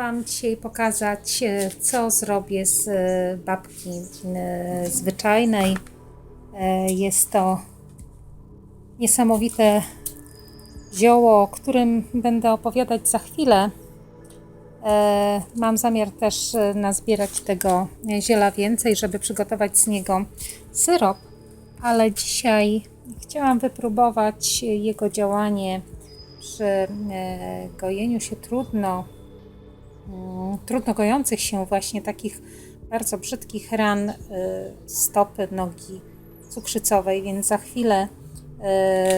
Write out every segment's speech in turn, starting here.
Wam dzisiaj pokazać, e, co zrobię z e, babki e, zwyczajnej. Jest to niesamowite zioło, o którym będę opowiadać za chwilę. Mam zamiar też nazbierać tego ziela więcej, żeby przygotować z niego syrop, ale dzisiaj chciałam wypróbować jego działanie przy gojeniu się trudno, trudno gojących się właśnie takich bardzo brzydkich ran e, stopy, nogi cukrzycowej, więc za chwilę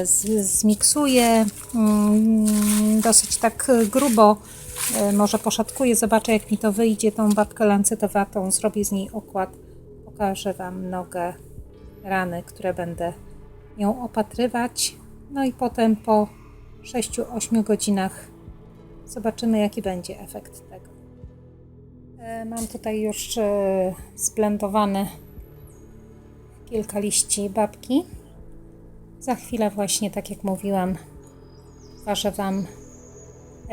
z- zmiksuję mm, dosyć tak grubo, e, może poszatkuję, zobaczę jak mi to wyjdzie, tą babkę lancetowatą, zrobię z niej okład, pokażę Wam nogę rany, które będę ją opatrywać, no i potem po 6-8 godzinach zobaczymy, jaki będzie efekt tego. E, Mam tutaj już e, zblendowane kilka liści babki. Za chwilę właśnie, tak jak mówiłam, pokażę Wam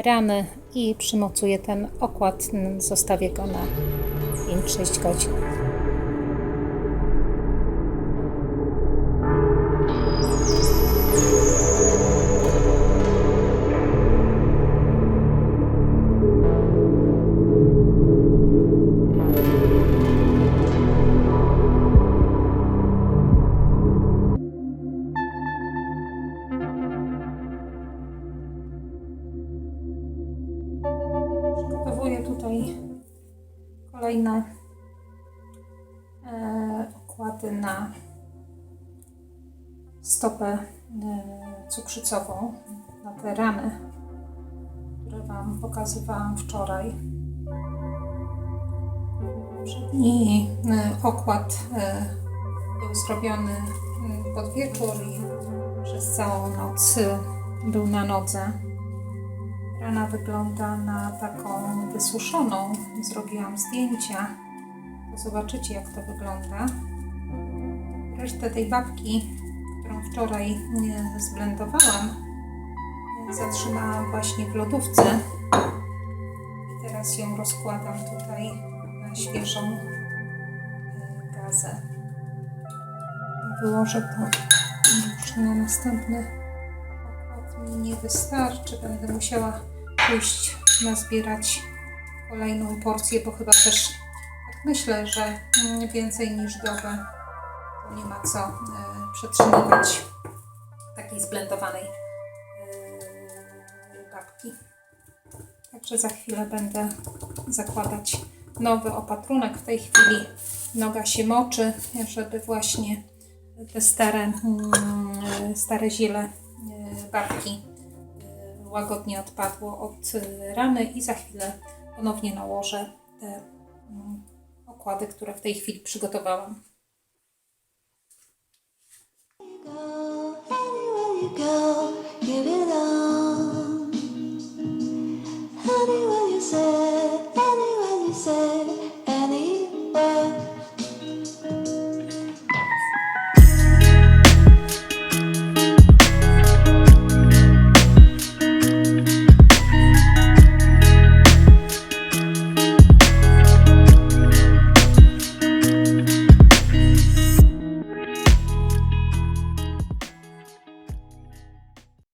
rany i przymocuję ten okład. Zostawię go na 5-6 godzin. Kolejne e, okłady na stopę e, cukrzycową, na te rany, które Wam pokazywałam wczoraj. Przedni e, okład był zrobiony pod wieczór i przez całą noc był na nodze. Rana wygląda na taką wysuszoną. Zrobiłam zdjęcia. Zobaczycie, jak to wygląda. Resztę tej babki, którą wczoraj e, zblendowałam, zatrzymałam właśnie w lodówce. I teraz ją rozkładam tutaj na świeżą e, gazę. Wyłożę to już na następny nie wystarczy. Będę musiała pójść nazbierać kolejną porcję, bo chyba też tak myślę, że więcej niż dobę nie ma co e, przetrzymywać takiej zblendowanej e, babki. Także za chwilę będę zakładać nowy opatrunek. W tej chwili noga się moczy, żeby właśnie te stare, mm, stare ziele babki e, łagodnie odpadło od e, rany i za chwilę ponownie nałożę te mm, okłady, które w tej chwili przygotowałam. go,